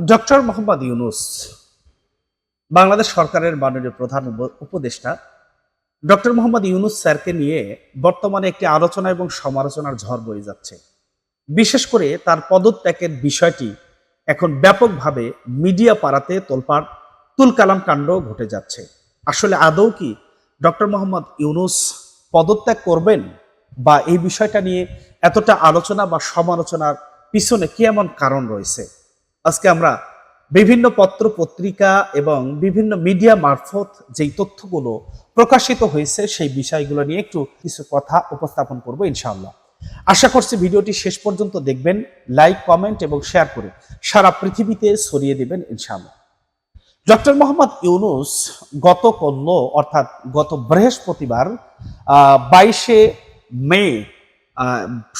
Doctor Mohammad Yunus, Bangladesh সরকারের মাননীয় প্রধান উপ- উপদেষ্টা, ডক্টর মোহাম্মদ ইউনুস স্যারকে নিয়ে বর্তমানে একটি আলোচনা এবং সমালোচনার ঝড় বয়ে যাচ্ছে। বিশেষ করে তার পদত্যাগের বিষয়টি এখন ব্যাপকভাবে মিডিয়া পাড়াতে তোলপাড়, তুলকালাম কাণ্ড ঘটে যাচ্ছে। আসলে আদৌ কি ডক্টর মোহাম্মদ ইউনুস পদত্যাগ করবেন বা এই বিষয়টা নিয়ে এতটা আলোচনা বা সমালোচনার পিছনে কি এমন কারণ রয়েছে? আজকে আমরা বিভিন্ন পত্র পত্রিকা এবং বিভিন্ন মিডিয়া মারফত যেই তথ্যগুলো প্রকাশিত হয়েছে সেই বিষয়গুলো নিয়ে একটু কিছু কথা উপস্থাপন করব ইনশাআল্লাহ। আশা করছি ভিডিওটি শেষ পর্যন্ত দেখবেন, লাইক, কমেন্ট এবং শেয়ার করে সারা পৃথিবীতে ছড়িয়ে দেবেন ইনশাআল্লাহ। ডক্টর মোহাম্মদ ইউনুস গত কল্য অর্থাৎ গত বৃহস্পতিবার বাইশে মে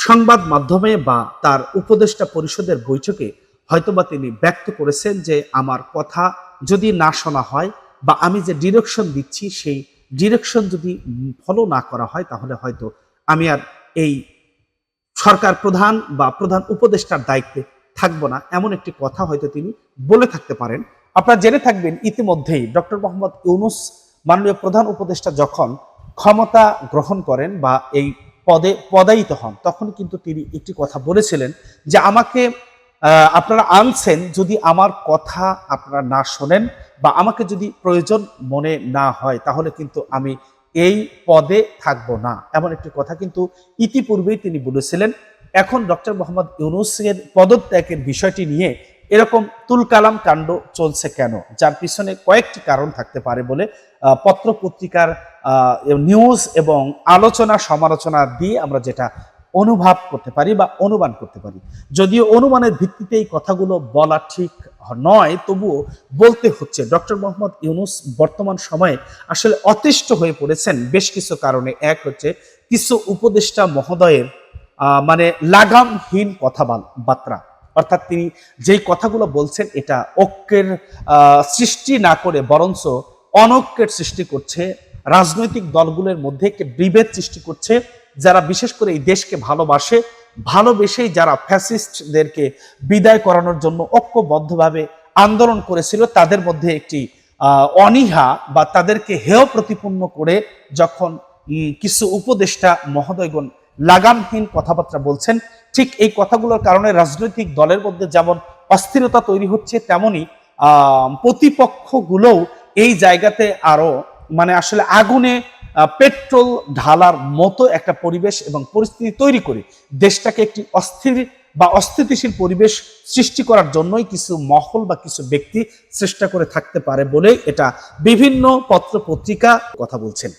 সংবাদ মাধ্যমে বা তার উপদেষ্টা পরিষদের বৈঠকে হয়তোবা তিনি ব্যক্ত করেছেন যে আমার কথা যদি না শোনা হয় বা আমি যে ডিরেকশন দিচ্ছি, সেই ডিরেকশন যদি ফলো না করা হয়, তাহলে হয়তো আমি আর এই সরকার প্রধান বা প্রধান উপদেষ্টার দায়িত্বে থাকব না। এমন একটি কথা হয়তো তিনি বলে থাকতে পারেন। আপনারা জেনে থাকবেন ইতিমধ্যেই ডক্টর মোহাম্মদ ইউনুস মাননীয় প্রধান উপদেষ্টা যখন ক্ষমতা গ্রহণ করেন বা এই পদে পদায়িত হন, তখন কিন্তু তিনি একটি কথা বলেছিলেন যে আমাকে আপনারা আনছেন যদি আমার কথা আপনারা না শোনেন বা আমাকে যদি প্রয়োজন মনে না হয়, তাহলে কিন্তু আমি এই পদে থাকব না। এমন একটি কথা কিন্তু ইতিপূর্বেই তিনি বলেছিলেন। এখন ডক্টর মোহাম্মদ ইউনুসের পদত্যাগের বিষয়টি নিয়ে এরকম তুলকালাম কাণ্ড চলছে কেন? যার পিছনে কয়েকটি কারণ থাকতে পারে বলে পত্র পত্রিকার নিউজ এবং আলোচনা সমালোচনা দিয়ে আমরা যেটা অনুভব করতে পারি বা অনুমান করতে পারি। যদিও অনুমানের ভিত্তিতে এই কথাগুলো বলা ঠিক নয়, তবুও বলতে হচ্ছে, ডক্টর মোহাম্মদ ইউনুস বর্তমান সময়ে আসলে অতিষ্ঠ হয়ে পড়েছেন বেশ কিছু কারণে। এক হচ্ছে, কিছু উপদেষ্টা মহোদয়ের মানে লাগামহীন কথাবার্তা, অর্থাৎ তিনি যেই কথাগুলো বলছেন এটা ঐক্যের সৃষ্টি না করে বরঞ্চ অনৈক্যের সৃষ্টি করছে, রাজনৈতিক দলগুলোর মধ্যে একটি বিভেদ সৃষ্টি করছে যারা বিশেষ করে এই দেশকে ভালোবাসে, ভালোবেসেই যারা ফ্যাসিস্টদেরকে বিদায় করানোর জন্য ঐক্যবদ্ধভাবে আন্দোলন করেছিল, তাদের মধ্যে একটি অনীহা বা তাদেরকে হেয় প্রতিপন্ন করে যখন কিছু উপদেষ্টা মহোদয়গণ লাগামহীন কথাবার্তা বলছেন, ঠিক এই কথাগুলোর কারণে রাজনৈতিক দলের মধ্যে যেমন অস্থিরতা তৈরি হচ্ছে, তেমনি প্রতিপক্ষগুলোও এই জায়গাতে আরও মানে আসলে আগুনে পেট্রোল ঢালার মতো একটা পরিবেশ এবং পরিস্থিতি তৈরি করে দেশটাকে একটি অস্থির বা অস্থিতিশীল পরিবেশ সৃষ্টি করার জন্যই কিছু মহল বা কিছু ব্যক্তি চেষ্টা করে থাকতে পারে বলে এটা বিভিন্ন পত্র পত্রিকা কথা বলছেন।